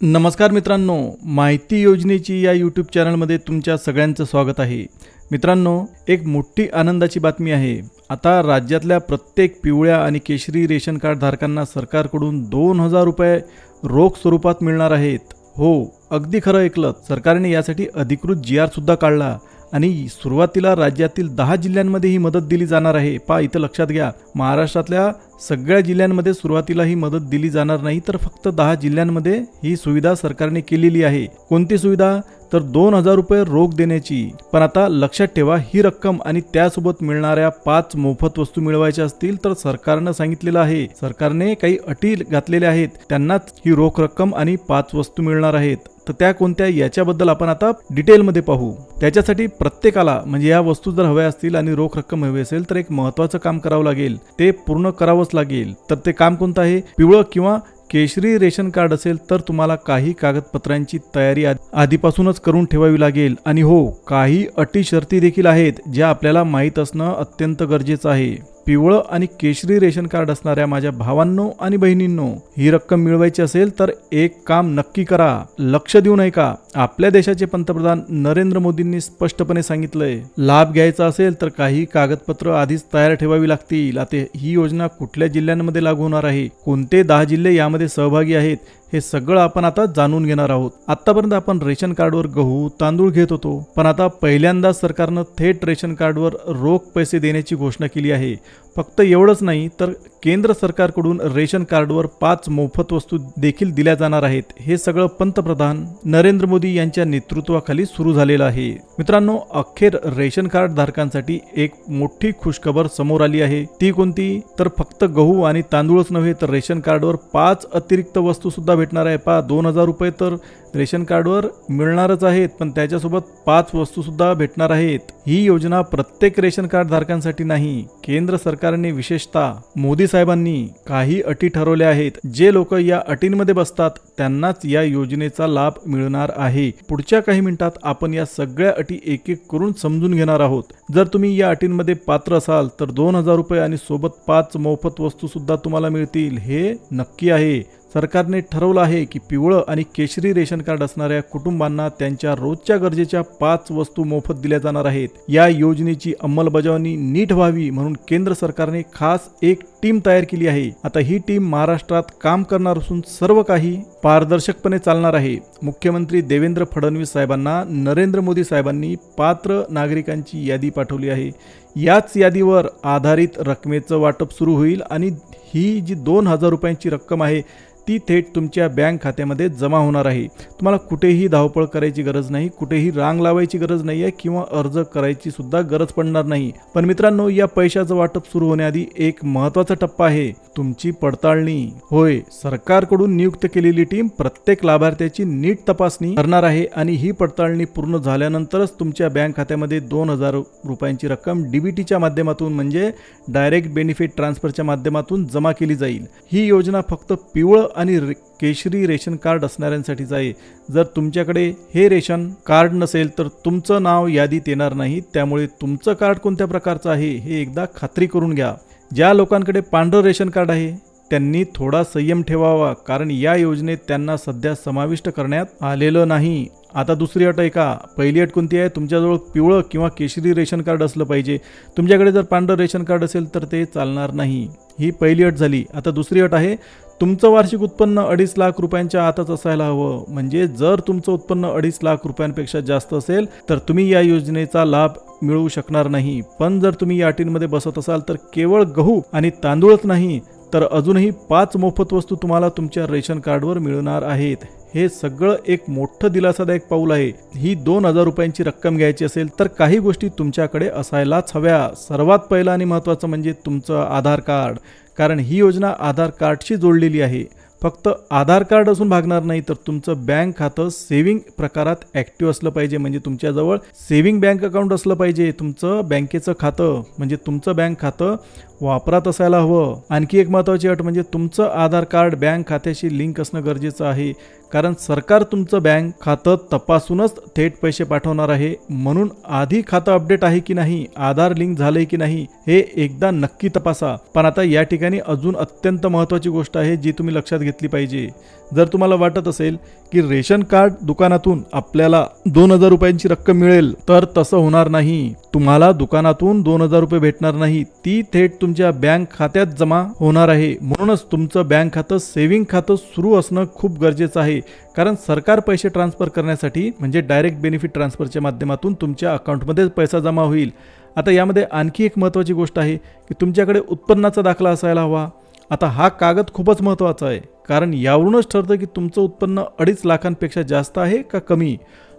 नमस्कार मित्रांनो माहिती योजनेची या यूट्यूब चॅनलमध्ये तुमच्या सगळ्यांचं स्वागत आहे. मित्रांनो एक मोठी आनंदाची बातमी आहे. आता राज्यातल्या प्रत्येक पिवळ्या आणि केशरी रेशन कार्ड धारकांना सरकारकडून दोन हजार रुपये रोख स्वरूपात मिळणार आहेत. हो अगदी खरं ऐकलं. सरकारने यासाठी अधिकृत जी आर सुद्धा काढला. आणि सुरुवातीला राज्यातील दहा जिल्ह्यांमध्ये ही मदत दिली जाणार आहे. पा इथं लक्षात घ्या. महाराष्ट्रातल्या सगळ्या जिल्ह्यांमध्ये सुरुवातीला ही मदत दिली जाणार नाही तर फक्त दहा जिल्ह्यांमध्ये ही सुविधा सरकारने केलेली आहे. कोणती सुविधा? तर दोन हजार रुपये रोख देण्याची. पण आता लक्षात ठेवा ही रक्कम आणि त्यासोबत मिळणाऱ्या पाच मोफत वस्तू मिळवायच्या असतील तर सरकारनं सांगितलेलं आहे. सरकारने काही अटी घातलेल्या आहेत. त्यांनाच ही रोख रक्कम आणि पाच वस्तू मिळणार आहेत. तर त्या कोणत्या याच्याबद्दल आपण आता डिटेलमध्ये पाहू. त्याच्यासाठी प्रत्येकाला म्हणजे या वस्तू जर हव्या असतील आणि रोख रक्कम हवी असेल तर एक महत्वाचं काम करावं लागेल. ते पूर्ण करावंच लागेल. तर ते काम कोणतं आहे? पिवळं किंवा केशरी रेशन कार्ड असेल तर तुम्हाला काही कागदपत्रांची तयारी आधीपासूनच करून ठेवावी लागेल. आणि हो काही अटी शर्ती देखील आहेत ज्या आपल्याला माहीत असणं अत्यंत गरजेचं आहे. पिवळं आणि केशरी रेशन कार्ड असणाऱ्या माझ्या भावांनो आणि बहिणींनो ही रक्कम मिळवायची असेल तर एक काम नक्की करा. लक्ष देऊ नये का आपल्या देशाचे पंतप्रधान नरेंद्र मोदींनी स्पष्टपणे सांगितलंय लाभ घ्यायचा असेल तर काही कागदपत्र आधीच तयार ठेवावी लागतील. आता ही योजना कुठल्या जिल्ह्यांमध्ये लागू होणार आहे? कोणते दहा जिल्हे यामध्ये सहभागी आहेत? हे सगळं आपण आता जाणून घेणार आहोत. आतापर्यंत आपण रेशन कार्डवर गहू तांदूळ घेत होतो पण आता पहिल्यांदा सरकारनं थेट रेशन कार्डवर रोख पैसे देण्याची घोषणा केली आहे. फक्त एवढंच नाही तर केंद्र सरकारकडून रेशन कार्डवर पाच मोफत वस्तू देखील दिल्या जाणार आहेत. हे सगळं पंतप्रधान नरेंद्र मोदी यांच्या नेतृत्वाखाली सुरू झालेलं आहे. मित्रांनो अखेर रेशन कार्ड धारकांसाठी एक मोठी खुशखबर समोर आली आहे. ती कोणती? तर फक्त गहू आणि तांदूळच नव्हे तर रेशन कार्डवर पाच अतिरिक्त वस्तू सुद्धा भेटणार आहे. पा दोन हजार रुपये तर रेशन कार्डवर मिळणारच आहेत पण त्याच्यासोबत पाच वस्तू सुद्धा भेटणार आहेत. ही योजना प्रत्येक रेशन कार्ड धारकांसाठी नाही केंद्र सरकारने विशेषतः मोदी साहेबांनी काही अटी ठरवल्या आहेत. जे लोक या अटींमध्ये बसतात त्यांनाच या योजनेचा लाभ मिळणार आहे. पुढच्या काही मिनिटात आपण या सगळ्या अटी एक एक करून समजून घेणार आहोत. जर तुम्ही या अटींमध्ये पात्र असाल तर दोन हजार रुपये आणि सोबत पाच मोफत वस्तू सुद्धा तुम्हाला मिळतील हे नक्की आहे. सरकारने ठरवलं आहे की पिवळं आणि केशरी रेशन कार्ड असणाऱ्या कुटुंबांना त्यांच्या रोजच्या गरजेच्या पाच वस्तू मोफत दिल्या जाणार आहेत. या योजनेची अंमलबजावणी नीट व्हावी म्हणून केंद्र सरकारने खास एक टीम तयार केली आहे. आता ही टीम महाराष्ट्रात काम करणार असून सर्व काही पारदर्शकपणे चालणार आहे. मुख्यमंत्री देवेंद्र फडणवीस साहेबांना नरेंद्र मोदी साहेबांनी पात्र नागरिकांची यादी पाठवली आहे. याच यादीवर आधारित रकमेचं वाटप सुरू होईल आणि ही जी दोन हजार रुपयांची रक्कम आहे ती थेट तुमच्या बँक खात्यामध्ये जमा होणार आहे. तुम्हाला कुठेही धावपळ करायची गरज नाही कुठेही रांग लावायची गरज नाही आहे किंवा अर्ज करायची सुद्धा गरज पडणार नाही. पण मित्रांनो या पैशाचं वाटप सुरू होण्याआधी एक महत्त्वाचा टप्पा आहे. तुमची पडताळणी. होय सरकारकडून नियुक्त केलेली टीम प्रत्येक लाभार्थ्याची नीट तपासणी करणार आहे आणि ही पडताळणी पूर्ण झाल्यानंतरच तुमच्या बँक खात्यामध्ये दोन हजार रुपयांची रक्कम डीबीटीच्या माध्यमातून म्हणजे डायरेक्ट बेनिफिट ट्रान्सफरच्या माध्यमातून जमा केली जाईल. ही योजना फक्त पिवळं आणि रे- केशरी रेशन कार्ड असणाऱ्यांसाठीच आहे. जर तुमच्याकडे हे रेशन कार्ड नसेल तर तुमचं नाव यादीत येणार नाही. त्यामुळे तुमचं कार्ड कोणत्या प्रकारचं आहे हे एकदा खात्री करून घ्या. ज्या लोकांकडे पांढरं रेशन कार्ड आहे त्यांनी थोडा संयम ठेवावा कारण या योजनेत त्यांना सध्या समाविष्ट करण्यात आलेलं नाही. आता दुसरी अट आहे का? पहिली अट कोणती आहे? तुमच्याजवळ पिवळं किंवा केशरी रेशन कार्ड असलं पाहिजे. तुमच्याकडे जर पांढरं रेशन कार्ड असेल तर ते चालणार नाही. ही पहिली अट झाली. आता दुसरी अट आहे तुमचं वार्षिक उत्पन्न अडीच लाख रुपयांच्या आतच असायला हवं. म्हणजे जर तुमचं उत्पन्न अडीच लाख रुपयांपेक्षा जास्त असेल तर तुम्ही या योजनेचा लाभ मिळवू शकणार नाही. पण जर तुम्ही या अटींमध्ये बसत असाल तर केवळ गहू आणि तांदूळच नाही तर अजूनही पाच मोफत वस्तू तुम्हाला तुमच्या रेशन कार्डवर मिळणार आहेत. हे सगळं एक मोठं दिलासादायक पाऊल आहे. ही दोन हजार रुपयांची रक्कम घ्यायची असेल तर काही गोष्टी तुमच्याकडे असायलाच हव्या. सर्वात पहिलं आणि महत्त्वाचं म्हणजे तुमचं आधार कार्ड. कारण ही योजना आधार कार्डशी जोडलेली आहे. फक्त आधार कार्ड असून भागणार नाही तर तुमचं बँक खातं सेव्हिंग प्रकारात ॲक्टिव्ह असलं पाहिजे. म्हणजे तुमच्याजवळ सेव्हिंग बँक अकाउंट असलं पाहिजे. तुमचं बँकेचं खातं म्हणजे तुमचं बँक खातं वापरात असायला हवं. आणखी एक महत्त्वाची अट म्हणजे तुमचं आधार कार्ड बँक खात्याशी लिंक असणं गरजेचं आहे. कारण सरकार तुमचं बँक खातं तपासूनच थेट पैसे पाठवणार आहे म्हणून आधी खातं अपडेट आहे की नाही आधार लिंक झालंय की नाही हे एकदा नक्की तपासा. पण आता या ठिकाणी अजून अत्यंत महत्त्वाची गोष्ट आहे जी तुम्ही लक्षात घेतली पाहिजे. जर तुम्हाला वाटत असेल की रेशन कार्ड दुकानातून आपल्याला दोन हजार रुपयांची रक्कम मिळेल तर तसं होणार नाही. तुम्हाला दुकानातून दोन हजार रुपये भेटणार नाही ती थेट तुमच्या बँक खात्यात जमा होणार आहे. म्हणूनच तुमचं बँक खातं सेव्हिंग खातं सुरू असणं खूप गरजेचं आहे. कारण सरकार पैसे ट्रान्सफर करण्यासाठी म्हणजे डायरेक्ट बेनिफिट ट्रान्सफरच्या माध्यमातून तुमच्या अकाउंटमध्येच पैसा जमा होईल. आता यामध्ये आणखी एक महत्त्वाची गोष्ट आहे की तुमच्याकडे उत्पन्नाचा दाखला असायला हवा. आता हा कागद खूपच महत्त्वाचा आहे. कारण यावरूनच ठरतं की तुमचं उत्पन्न अडीच लाखांपेक्षा जास्त आहे का कमी.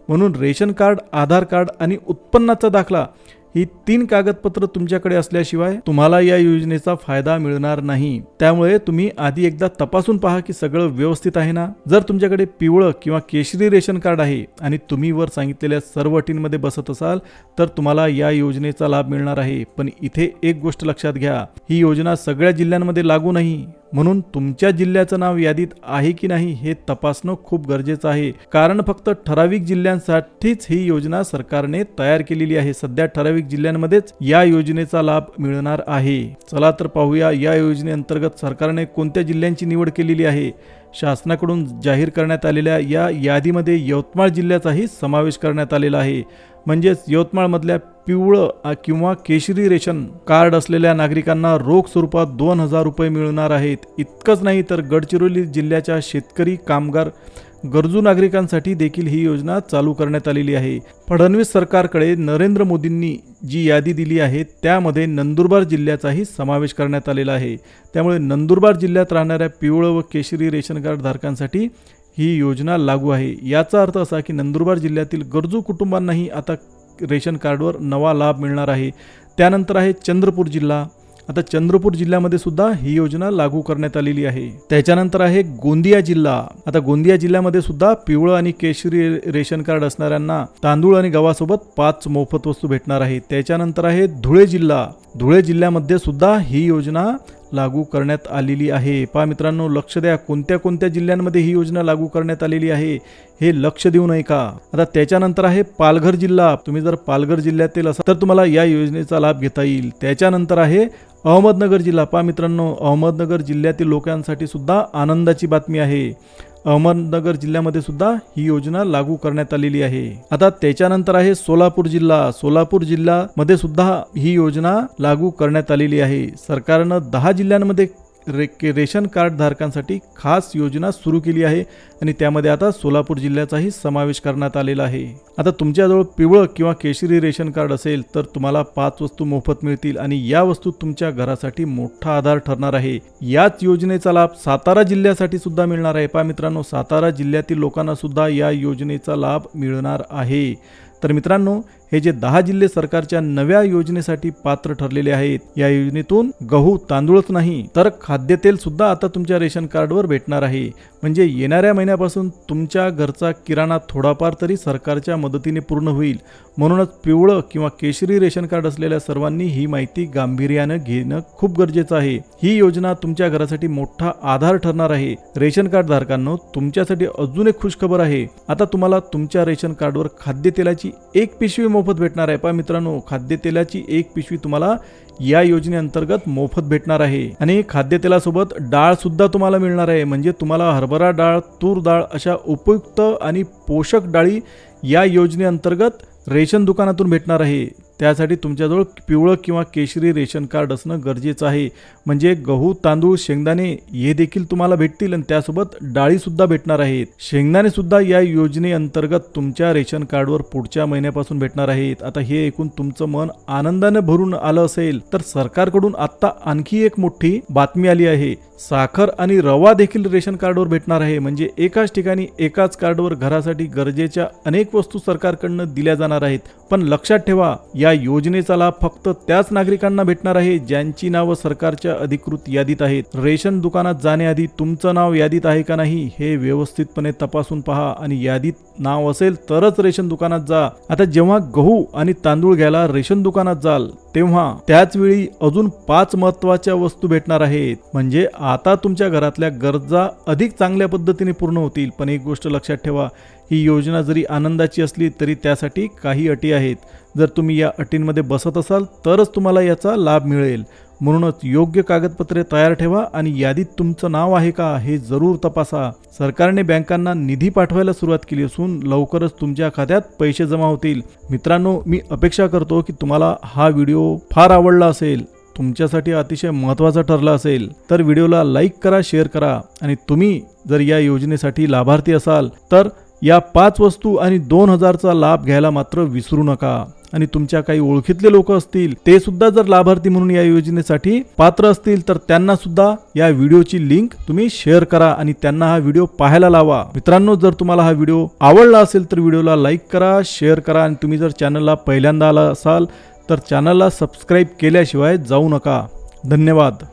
म्हणून रेशन कार्ड आधार कार्ड आणि उत्पन्नाचा दाखला ही तीन कागदपत्र तुमच्याकडे असल्याशिवाय तुम्हाला या योजनेचा फायदा मिळणार नाही. त्यामुळे तुम्ही आधी एकदा तपासून पहा की सगळं व्यवस्थित आहे ना? जर तुमच्याकडे पिवळं किंवा केशरी रेशन कार्ड आहे आणि तुम्ही वर सांगितलेल्या सर्व अटींमध्ये बसत असाल तर तुम्हाला या योजनेचा लाभ मिळणार आहे. पण इथे एक गोष्ट लक्षात घ्या ही योजना सगळ्या जिल्ह्यांमध्ये लागू नाही. म्हणून तुमच्या जिल्ह्याचं नाव यादीत आहे की नाही हे तपासणं खूप गरजेचं आहे. कारण फक्त ठराविक जिल्ह्यांसाठीच ही योजना सरकारने तयार केलेली आहे. सध्या ठराविक जिल्ह्यांमध्येच या योजनेचा लाभ मिळणार आहे. चला तर पाहूया या योजनेअंतर्गत सरकारने कोणत्या जिल्ह्यांची निवड केलेली आहे? शासनाकडून जाहीर करण्यात आलेल्या या यादीमध्ये यवतमाळ जिल्ह्याचाही समावेश करण्यात आलेला आहे. म्हणजेच यवतमाळमधल्या पिवळं किंवा केशरी रेशन कार्ड असलेल्या नागरिकांना रोख स्वरूपात दोन हजार रुपये मिळणार आहेत. इतकंच नाही तर गडचिरोली जिल्ह्याच्या शेतकरी कामगार गरजू नागरिकांसाठी देखील ही योजना चालू करण्यात आलेली आहे. फडणवीस सरकारकडे नरेंद्र मोदींनी जी यादी दिली आहे त्यामध्ये नंदुरबार जिल्ह्याचाही समावेश करण्यात आलेला आहे. त्यामुळे नंदुरबार जिल्ह्यात राहणाऱ्या पिवळं व केशरी रेशन कार्ड धारकांसाठी ही योजना लागू आहे. याचा अर्थ असा की नंदुरबार जिल्ह्यातील गरजू कुटुंबांनाही आता रेशन कार्डवर नवा लाभ मिळणार आहे. त्यानंतर आहे चंद्रपूर जिल्हा आता चंद्रपूर जिल्ह्यामध्ये सुद्धा ही योजना लागू करण्यात आलेली आहे. त्याच्यानंतर आहे गोंदिया जिल्हा. आता गोंदिया जिल्ह्यामध्ये सुद्धा पिवळं आणि केशरी रेशन कार्ड असणाऱ्यांना तांदूळ आणि गव्हासोबत पाच मोफत वस्तू भेटणार आहे त्याच्यानंतर आहे धुळे जिल्हा. धुळे जिल्ह्यामध्ये सुद्धा ही योजना लागू करण्यात आलेली आहे. पहा मित्रांनो लक्ष द्या कोणत्या कोणत्या जिल्ह्यांमध्ये ही योजना लागू करण्यात आलेली आहे हे लक्ष देऊ नये का आता त्याच्यानंतर आहे पालघर जिल्हा. तुम्ही जर पालघर जिल्ह्यातील असाल तर तुम्हाला या योजनेचा लाभ घेता येईल. त्याच्यानंतर आहे अहमदनगर जिल्हा. पहा मित्रांनो अहमदनगर जिल्ह्यातील लोकांसाठी सुद्धा आनंदाची बातमी आहे. अहमदनगर जिल्ह्यामध्ये सुद्धा ही योजना लागू करण्यात आलेली आहे. आता त्याच्यानंतर आहे सोलापूर जिल्हा. सोलापूर जिल्ह्यामध्ये सुद्धा ही योजना लागू करण्यात आलेली आहे. सरकारनं दहा जिल्ह्यांमध्ये रे रेशन कार्ड धारकांसाठी खास योजना सुरू केली आहे आणि त्यामध्ये आता सोलापूर जिल्ह्याचाही समावेश करण्यात आलेला आहे. आता तुमच्याजवळ पिवळं किंवा केशरी रेशन कार्ड असेल तर तुम्हाला पाच वस्तू मोफत मिळतील आणि या वस्तू तुमच्या घरासाठी मोठा आधार ठरणार आहे. याच योजनेचा लाभ सातारा जिल्ह्यासाठी सुद्धा मिळणार आहे. पहा मित्रांनो सातारा जिल्ह्यातील लोकांना सुद्धा या योजनेचा लाभ मिळणार आहे. तर मित्रांनो हे जे दहा जिल्हे सरकारच्या नव्या योजनेसाठी पात्र ठरलेले आहेत या योजनेतून गहू तांदूळच नाही तर खाद्यतेल सुद्धा आता तुमच्या रेशन कार्डवर भेटणार आहे. म्हणजे येणाऱ्या महिन्यापासून तुमच्या घरचा किराणा थोडाफार तरी सरकारच्या मदतीने पूर्ण होईल. म्हणूनच पिवळं किंवा केशरी रेशन कार्ड असलेल्या सर्वांनी ही माहिती गांभीर्यानं घेणं खूप गरजेचं आहे. ही योजना तुमच्या घरासाठी मोठा आधार ठरणार आहे. रेशन कार्ड धारकांनो तुमच्यासाठी अजून एक खुशखबर आहे. आता तुम्हाला तुमच्या रेशन कार्डवर खाद्यतेलाची एक पिशवी मोफत भेटणार आहे. पहा मित्रांनो खाद्यतेलाची एक पिशवी तुम्हाला या योजनेअंतर्गत मोफत भेटणार आहे. आणि खाद्यतेलासोबत डाळ सुद्धा तुम्हाला मिळणार आहे. म्हणजे तुम्हाला हरभरा डाळ तूर डाळ अशा उपयुक्त आणि पोषक डाळी या योजनेअंतर्गत रेशन दुकानातून भेटणार आहे. त्यासाठी तुमच्याजवळ पिवळं किंवा केशरी रेशन कार्ड असणं गरजेचं आहे. म्हणजे गहू तांदूळ शेंगदाणे हे देखील तुम्हाला भेटतील आणि त्यासोबत डाळीसुद्धा भेटणार आहेत. शेंगदाणे सुद्धा या योजनेअंतर्गत तुमच्या रेशन कार्डवर पुढच्या महिन्यापासून भेटणार आहेत. आता हे ऐकून तुमचं मन आनंदाने भरून आलं असेल तर सरकारकडून आत्ता आणखी एक मोठी बातमी आली आहे. साखर आणि रवा देखील रेशन कार्डवर भेटणार आहे. म्हणजे एकाच ठिकाणी एकाच कार्डवर घरासाठी गरजेच्या अनेक वस्तू सरकारकडनं दिल्या जाणार आहेत. पण लक्षात ठेवा या योजनेचा लाभ फक्त त्याच नागरिकांना भेटणार आहे ज्यांची नावं सरकारच्या अधिकृत यादीत आहेत. रेशन दुकानात जाण्याआधी तुमचं नाव यादीत आहे का नाही हे व्यवस्थितपणे तपासून पहा आणि यादीत नाव असेल तरच रेशन दुकानात जा. आता जेव्हा गहू आणि तांदूळ घ्यायला रेशन दुकानात जाल तेव्हा त्याचवेळी अजून पाच महत्त्वाच्या वस्तू भेटणार आहेत. म्हणजे आता तुमच्या घरातल्या गरजा अधिक चांगल्या पद्धतीने पूर्ण होतील. पण एक गोष्ट लक्षात ठेवा ही योजना जरी आनंदाची असली तरी त्यासाठी काही अटी आहेत. जर तुम्ही या अटींमध्ये बसत असाल तरच तुम्हाला याचा लाभ मिळेल. म्हणूनच योग्य कागदपत्रे तयार ठेवा आणि यादीत तुमचं नाव आहे का हे जरूर तपासा. सरकारने बँकांना निधी पाठवायला सुरुवात केली असून लवकरच तुमच्या खात्यात पैसे जमा होतील. मित्रांनो मी अपेक्षा करतो की तुम्हाला हा व्हिडिओ फार आवडला असेल तुमच्यासाठी अतिशय महत्त्वाचा ठरला असेल तर व्हिडिओला लाईक करा शेअर करा आणि तुम्ही जर या योजनेसाठी लाभार्थी असाल तर या पाच वस्तू आणि दोन हजारचा लाभ घ्यायला मात्र विसरू नका. आणि तुमच्या काही ओळखीतले लोक असतील ते सुद्धा जर लाभार्थी म्हणून या योजनेसाठी पात्र असतील तर त्यांना सुद्धा या व्हिडिओची लिंक तुम्ही शेअर करा आणि त्यांना हा व्हिडिओ पाहायला लावा. मित्रांनो जर तुम्हाला हा व्हिडिओ आवडला असेल तर व्हिडिओला लाईक करा शेअर करा आणि तुम्ही जर चॅनलला पहिल्यांदा आला असाल तर चॅनलला सबस्क्राईब केल्याशिवाय जाऊ नका. धन्यवाद.